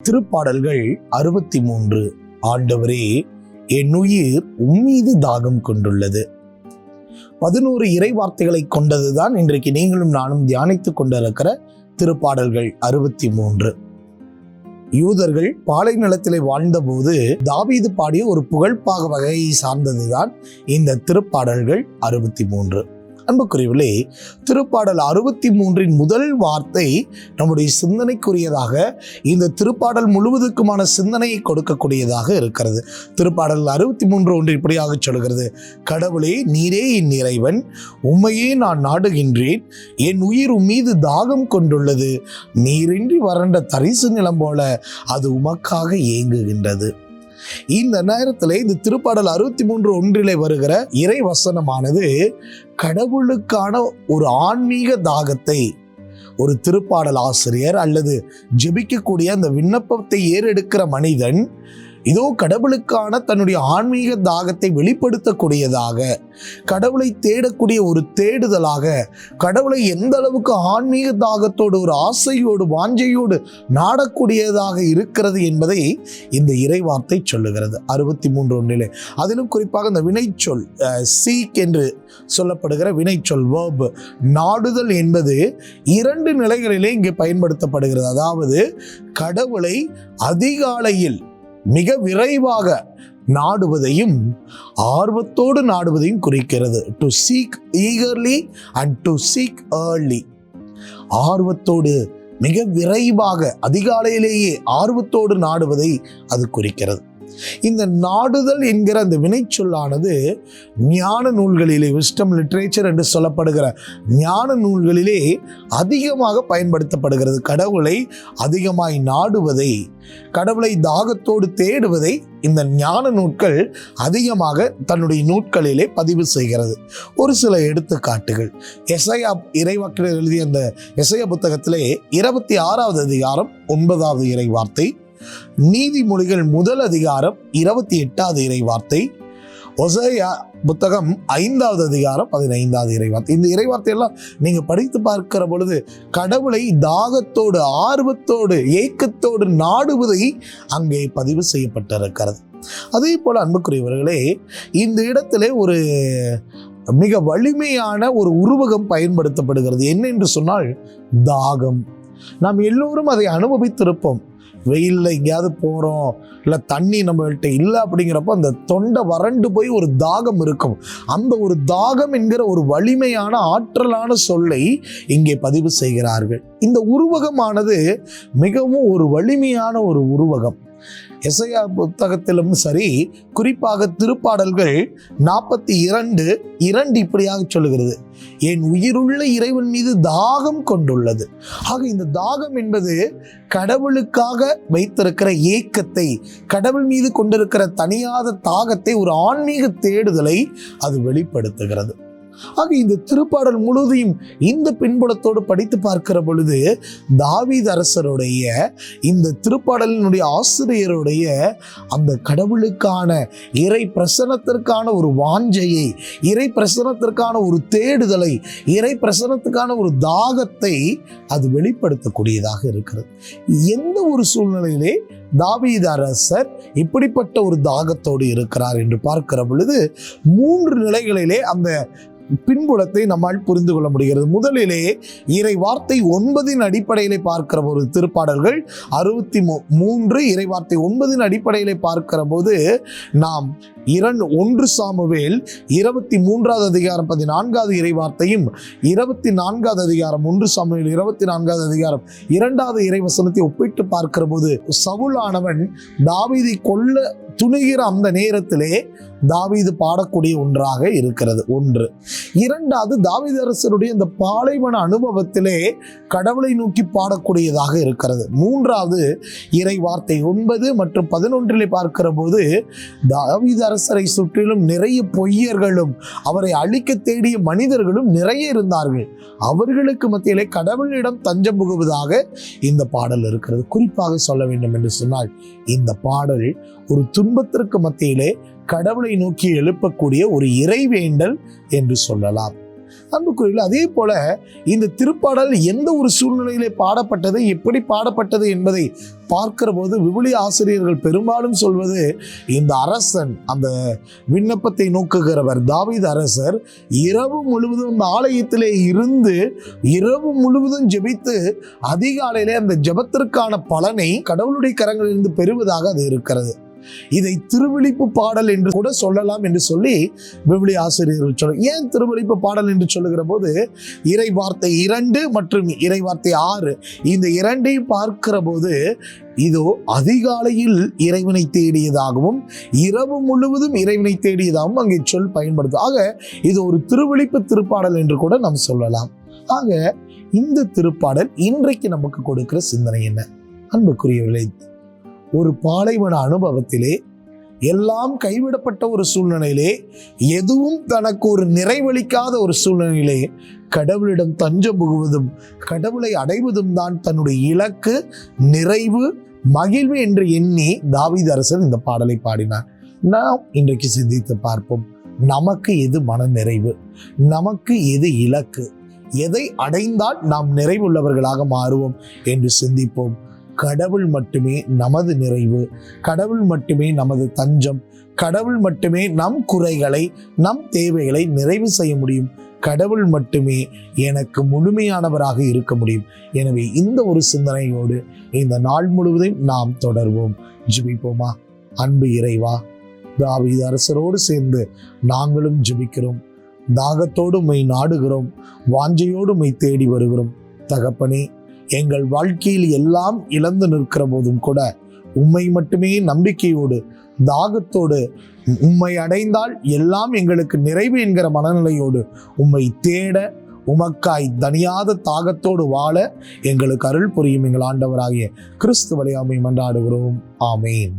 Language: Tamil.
திருப்பாடல்கள் அறுபத்தி மூன்று ஆண்டவரே என் உயிர் உம்மீது தாகம் கொண்டுள்ளது. பதினோரு இறை வார்த்தைகளை கொண்டதுதான் இன்றைக்கு நீங்களும் நானும் தியானித்துக் கொண்டிருக்கிற திருப்பாடல்கள் அறுபத்தி மூன்று யூதர்கள் பாலை நிலத்திலே வாழ்ந்தபோது தாவீது பாடிய ஒரு புகழ்பாக வகையை சார்ந்ததுதான் இந்த திருப்பாடல்கள் அறுபத்தி மூன்று அன்புக்குரியவர்களே திருப்பாடல் அறுபத்தி மூன்றின் முதல் வார்த்தை நம்முடைய சிந்தனைக்குரியதாக இந்த திருப்பாடல் முழுவதுக்குமான சிந்தனையை கொடுக்கக்கூடியதாக இருக்கிறது. திருப்பாடல் அறுபத்தி மூன்று ஒன்று இப்படியாக சொல்கிறது கடவுளே நீரே என் இறைவன் உம்மையே நான் நாடுகின்றேன். என் உயிர் மீது தாகம் கொண்டுள்ளது. நீரின்றி வறண்ட தரிசு நிலம் போல அது உமக்காக ஏங்குகின்றது இந்த நேரத்தில் இந்த திருப்பாடல் அறுபத்தி மூன்று ஒன்றிலே வருகிற இறை வசனமானது கடவுளுக்கான ஒரு ஆன்மீக தாகத்தை ஒரு திருப்பாடல் ஆசிரியர் அல்லது ஜெபிக்கக்கூடிய அந்த விண்ணப்பத்தை ஏறெடுக்கிற மனிதன் இதோ கடவுளுக்கான தன்னுடைய ஆன்மீக தாகத்தை வெளிப்படுத்தக்கூடியதாக கடவுளை தேடக்கூடிய ஒரு தேடுதலாக கடவுளை எந்த அளவுக்கு ஆன்மீக தாகத்தோடு ஒரு ஆசையோடு வாஞ்சையோடு நாடக்கூடியதாக இருக்கிறது என்பதை இந்த இறைவார்த்தை சொல்லுகிறது. அறுபத்தி மூன்று ஒன்றிலே. அதிலும் குறிப்பாக இந்த வினைச்சொல் சீக் என்று சொல்லப்படுகிற வினைச்சொல் வேர்பு நாடுதல் என்பது இரண்டு நிலைகளிலே இங்கே பயன்படுத்தப்படுகிறது. அதாவது கடவுளை அதிகாலையில் மிக விரைவாக நாடுவதையும் ஆர்வத்தோடு நாடுவதையும் குறிக்கிறது. To seek eagerly and to seek early ஆர்வத்தோடு மிக விரைவாக அதிகாலையிலேயே ஆர்வத்தோடு நாடுவதை அது குறிக்கிறது. இந்த நாடுதல் என்கிற அந்த வினைச்சொல்லானது ஞான நூல்களிலே விஸ்டம் லிட்ரேச்சர் என்று சொல்லப்படுகிற ஞான நூல்களிலே அதிகமாக பயன்படுத்தப்படுகிறது. கடவுளை அதிகமாய் நாடுவதை கடவுளை தாகத்தோடு தேடுவதை இந்த ஞான நூட்கள் அதிகமாக தன்னுடைய நூட்களிலே பதிவு செய்கிறது. ஒரு சில எடுத்துக்காட்டுகள். எஸ்ஐயா இறைவாக்கில் எழுதிய அந்த எஸ்ஐயா புத்தகத்திலே இருபத்தி ஆறாவது அதிகாரம் ஒன்பதாவது இறை வார்த்தை நீதிமொழிகள் முதல் அதிகாரம் இருபத்தி எட்டாவது இறைவார்த்தை. ஒசையா புத்தகம் ஐந்தாவது அதிகாரம் பதினைந்தாவது இறைவார்த்தை. இந்த இறைவார்த்தையெல்லாம் நீங்க படித்து பார்க்கிற பொழுது கடவுளை தாகத்தோடு ஆர்வத்தோடு ஏக்கத்தோடு நாடுவதை அங்கே பதிவு செய்யப்பட்டிருக்கிறது. அதே போல அன்புக்குரியவர்களே இந்த இடத்திலே ஒரு மிக வலிமையான ஒரு உருவகம் பயன்படுத்தப்படுகிறது. என்ன என்று சொன்னால் தாகம். நாம் எல்லோரும் அதை அனுபவித்திருப்போம். வெயிலில் எங்கேயாவது போகிறோம் இல்லை தண்ணி நம்மள்கிட்ட இல்லை அப்படிங்கிறப்போ அந்த தொண்டை வறண்டு போய் ஒரு தாகம் இருக்கும். அந்த ஒரு தாகம் என்கிற ஒரு வலிமையான ஆற்றலான சொல்லை இங்கே பதிவு செய்கிறார்கள். இந்த உருவகமானது மிகவும் ஒரு வலிமையான ஒரு உருவகம். எசையா புத்தகத்திலும் சரி குறிப்பாக திருப்பாடல்கள் நாற்பத்தி இரண்டு இரண்டு இப்படியாக சொல்லுகிறது. என் உயிருள்ள இறைவன் மீது தாகம் கொண்டுள்ளது. ஆக இந்த தாகம் என்பது கடவுளுக்காக வைத்திருக்கிற ஏக்கத்தை கடவுள் மீது கொண்டிருக்கிற தனியாத தாகத்தை ஒரு ஆன்மீக தேடுதலை அது வெளிப்படுத்துகிறது. ஆக இந்த திருப்பாடல் முழுவதையும் இந்த பின்புலத்தோடு படித்து பார்க்கிற பொழுது தாவீத் அரசருடைய இந்த திருப்பாடலினுடைய ஆசிரியருடைய அந்த கடவுளுக்கான இறை பிரசனத்திற்கான ஒரு வாஞ்சையை இறை பிரசனத்திற்கான ஒரு தேடுதலை இறை பிரசனத்துக்கான ஒரு தாகத்தை அது வெளிப்படுத்தக்கூடியதாக இருக்கிறது. எந்த ஒரு சூழ்நிலையிலே தாவீது அரசர் இப்படிப்பட்ட ஒரு தாகத்தோடு இருக்கிறார் என்று பார்க்கிற பொழுது மூன்று நிலைகளிலே அந்த பின்புலத்தை நம்மால் புரிந்து கொள்ள முடிகிறது. முதலிலே இறை வார்த்தை ஒன்பதின் அடிப்படையிலே பார்க்கிற ஒரு திருப்பாடல்கள் அறுபத்தி மூ மூன்று இறை வார்த்தை ஒன்பதின் அடிப்படையிலே பார்க்கிற போது நாம் இரண்டு ஒன்று சாமுவேல் இருபத்தி மூன்றாவது அதிகாரம் பதினான்காவது இறை வார்த்தையும் இருபத்தி நான்காவது அதிகாரம் ஒன்று சாமுவேல் இருபத்தி நான்காவது அதிகாரம் இரண்டாவது இறை வசனத்தை ஒப்பிட்டு பார்க்கிற போது சவுலானவன் தாவீதை கொல்ல துணிகிற அந்த நேரத்திலே தாவீது பாடக்கூடிய ஒன்றாக இருக்கிறது. ஒன்று. இரண்டாவது தாவீது அரசருடைய இந்த பாலைவன அனுபவத்திலே கடவுளை நோக்கி பாடக்கூடியதாக இருக்கிறது. மூன்றாவது இறை வார்த்தை ஒன்பது மற்றும் பதினொன்றிலே பார்க்கிற போது தாவீது அரசரை சுற்றிலும் நிறைய பொய்யர்களும் அவரை அழிக்க தேடிய மனிதர்களும் நிறைய இருந்தார்கள். அவர்களுக்கு மத்தியிலே கடவுளிடம் தஞ்சம் புகுவதாக இந்த பாடல் இருக்கிறது. குறிப்பாக சொல்ல வேண்டும் என்று சொன்னால் இந்த பாடல் ஒரு துன்பத்திற்கு மத்தியிலே கடவுளை நோக்கி எழுப்பக்கூடிய ஒரு இறைவேண்டல் என்று சொல்லலாம். அன்புக்குரியல அதே போல இந்த திருப்பாடல் எந்த ஒரு சூழ்நிலையிலே பாடப்பட்டது எப்படி பாடப்பட்டது என்பதை பார்க்கிற போது விவிலிய ஆசிரியர்கள் பெரும்பாலும் சொல்வது இந்த அரசன் அந்த விண்ணப்பத்தை நோக்குகிறவர் தாவித் அரசர் இரவு முழுவதும் இந்த ஆலயத்திலே இருந்து இரவு முழுவதும் ஜெபித்து அதிகாலையிலே அந்த ஜெபத்திற்கான பலனை கடவுளுடைய கரங்களிலிருந்து பெறுவதாக அது இருக்கிறது. இதை திருவிழிப்பு பாடல் என்று கூட சொல்லலாம் என்று சொல்லி விவிலி ஆசிரியர்கள் சொல்ல ஏன் திருவிழிப்பு பாடல் என்று சொல்லுகிற போது இறை வார்த்தை இரண்டு மற்றும் இறை வார்த்தை ஆறு இந்த இரண்டையும் பார்க்கிற போது இதோ அதிகாலையில் இறைவனை தேடியதாகவும் இரவு முழுவதும் இறைவனை தேடியதாகவும் அங்கே சொல் பயன்படுத்தும் ஆக இது ஒரு திருவிழிப்பு திருப்பாடல் என்று கூட நாம் சொல்லலாம். ஆக இந்த திருப்பாடல் இன்றைக்கு நமக்கு கொடுக்கிற சிந்தனை என்ன? அன்புக்குரியவர்களே ஒரு பாலைவன அனுபவத்திலே எல்லாம் கைவிடப்பட்ட ஒரு சூழ்நிலையிலே எதுவும் தனக்கு ஒரு நிறைவளிக்காத ஒரு சூழ்நிலையிலே கடவுளிடம் தஞ்சம் புகுவதும் கடவுளை அடைவதும் தான் தன்னுடைய இலக்கு நிறைவு மகிழ்வு என்று எண்ணி தாவிதரசன் இந்த பாடலை பாடினார். நாம் இன்றைக்கு சிந்தித்து பார்ப்போம் நமக்கு எது மன நிறைவு நமக்கு எது இலக்கு எதை அடைந்தால் நாம் நிறைவுள்ளவர்களாக மாறுவோம் என்று சிந்திப்போம். கடவுள் மட்டுமே நமது நிறைவு கடவுள் மட்டுமே நமது தஞ்சம் கடவுள் மட்டுமே நம் குறைகளை நம் தேவைகளை நிறைவு செய்ய முடியும். கடவுள் மட்டுமே எனக்கு முழுமையானவராக இருக்க முடியும். எனவே இந்த ஒரு சிந்தனையோடு இந்த நாள் முழுவதும் நாம் தொடர்வோம். ஜிபிப்போமா? அன்பு இறைவா தாவீது அரசரோடு சேர்ந்து நாங்களும் ஜெபிக்கிறோம். தாகத்தோடு மெய் நாடுகிறோம். வாஞ்சையோடு மெய் தேடி வருகிறோம். தகப்பனே எங்கள் வாழ்க்கையில் எல்லாம் இழந்து நிற்கிற போதும் கூட உம்மை மட்டுமே நம்பிக்கையோடு தாகத்தோடு உம்மை அடைந்தால் எல்லாம் எங்களுக்கு நிறைவு என்கிற மனநிலையோடு உம்மை தேட உமக்காய் தனியாத தாகத்தோடு வாழ எங்களுக்கு அருள் புரியும் எங்கள் ஆண்டவராகிய கிறிஸ்து வழியாமை மன்றாடுகிறோம். ஆமேன்.